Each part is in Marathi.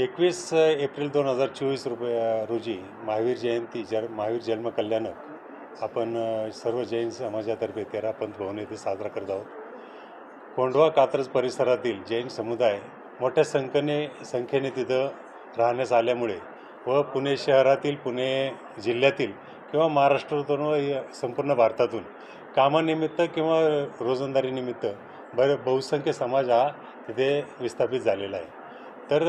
एकवीस एप्रिल दोन हजार चोवीस रुपये रोजी महावीर जयंती जर महावीर जन्म कल्याणक आपण सर्व जैन समाजातर्फे तेरा पंथ भवन येथे साजरा करत आहोत. कोंढवा कात्रज परिसरातील जैन समुदाय मोठ्या संख्येने संख्येने तिथं राहण्यास आल्यामुळे व पुणे शहरातील पुणे जिल्ह्यातील किंवा महाराष्ट्रातून व संपूर्ण भारतातून कामानिमित्त किंवा रोजंदारीनिमित्त बरे बहुसंख्य समाज हा तिथे विस्थापित झालेला आहे. तर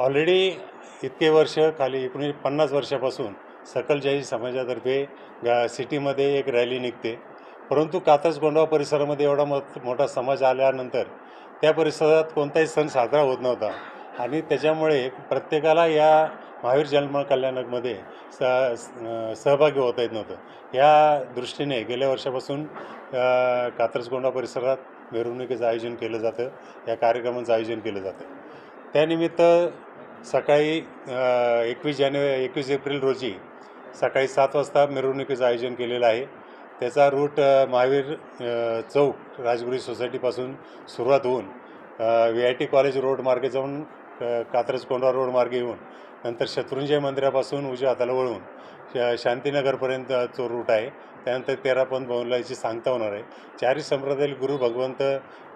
ऑलरेडी इतके वर्ष खाली एकोणीस पन्नास वर्षापासून सकल जैन समाजातर्फे गा सिटीमध्ये एक रॅली निघते. परंतु कात्रज गोंडवा परिसरामध्ये एवढा मो मोठा समाज आल्यानंतर त्या परिसरात कोणताही सण साजरा होत नव्हता. आणि त्याच्यामुळे प्रत्येकाला या महावीर जन्म कल्याणकमध्ये स सहभागी होता येत नव्हतं. या दृष्टीने गेल्या वर्षापासून अ, परिसरात मिरवणुकीचं आयोजन केलं जातं. या कार्यक्रमाचं आयोजन केलं जातं. त्यानिमित्त सकाळी एकवीस जानेवारी एकवीस एप्रिल रोजी सकाळी सात वाजता मिरवणुकीचं आयोजन केलेलं आहे. त्याचा रूट महावीर चौक राजगुरी सोसायटीपासून सुरुवात होऊन V I T college road मार्गे जाऊन अ, कात्रज कोंढवा रोड मार्गे येऊन नंतर शत्रुंजय मंदिरापासून उजव्या हाताला वळून श शांतीनगरपर्यंत तो रूट आहे. त्यानंतर तेरा पंथ सांगता होणार आहे. चारी संप्रदायातील गुरु भगवंत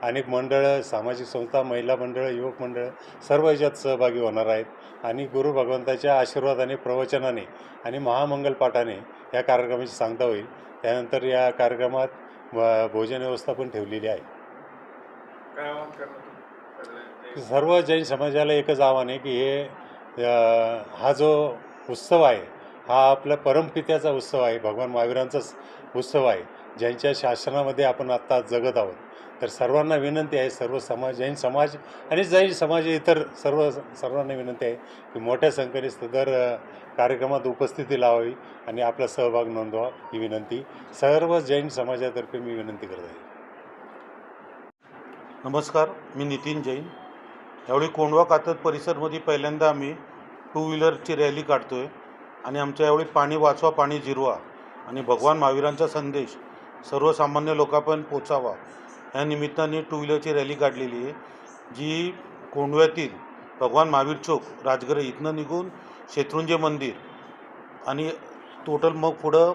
अनेक मंडळं सामाजिक संस्था महिला मंडळं युवक मंडळं सर्व याच्यात सहभागी होणार आहेत. आणि गुरु भगवंताच्या आशीर्वादाने प्रवचनाने आणि महामंगल पाठाने या कार्यक्रमाची सांगता होईल. त्यानंतर या कार्यक्रमात भोजन व्यवस्था पण ठेवलेली आहे. सर्व जैन समाजाला एकच आव्हान आहे की हे हा जो उत्सव आहे हा आपल्या परमपित्याचा उत्सव आहे भगवान महावीरांचाच उत्सव आहे ज्यांच्या शासनामध्ये आपण आत्ता जगत आहोत. तर सर्वांना विनंती आहे सर्व समाज जैन समाज आणि जैन समाज इतर सर्व सर्वांना विनंती आहे की मोठ्या संख्येने सदर कार्यक्रमात उपस्थिती लावावी आणि आपला सहभाग नोंदवा ही विनंती. सर्व जैन समाजातर्फे मी विनंती करत. आहे नमस्कार मी नितीन जैन. यावेळी कोंडवा कातत परिसरमध्ये पहिल्यांदा आम्ही टू व्हीलरची रॅली काढतो आहे आणि आमच्या यावेळी पाणी वाचवा पाणी जिरवा आणि भगवान महावीरांचा संदेश सर्वसामान्य लोकांपर्यंत पोचावा या निमित्ताने टू व्हीलरची रॅली काढलेली आहे जी कोंडव्यातील भगवान महावीर चौक राजगरे इथनं निघून शत्रुंजय मंदिर आणि टोटल मग पुढं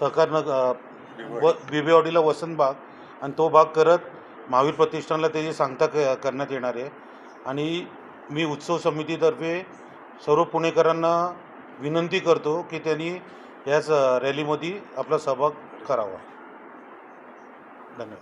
सहकारनगर व बिबेवाडीला वसंतबाग आणि तो भाग करत महावीर प्रतिष्ठानला त्याची सांगता क करण्यात येणार आहे. आणि मी उत्सव समितीतर्फे सर्व पुणेकरांना विनंती करतो की त्यांनी याच रॅलीमध्ये आपला सहभाग करावा. धन्यवाद.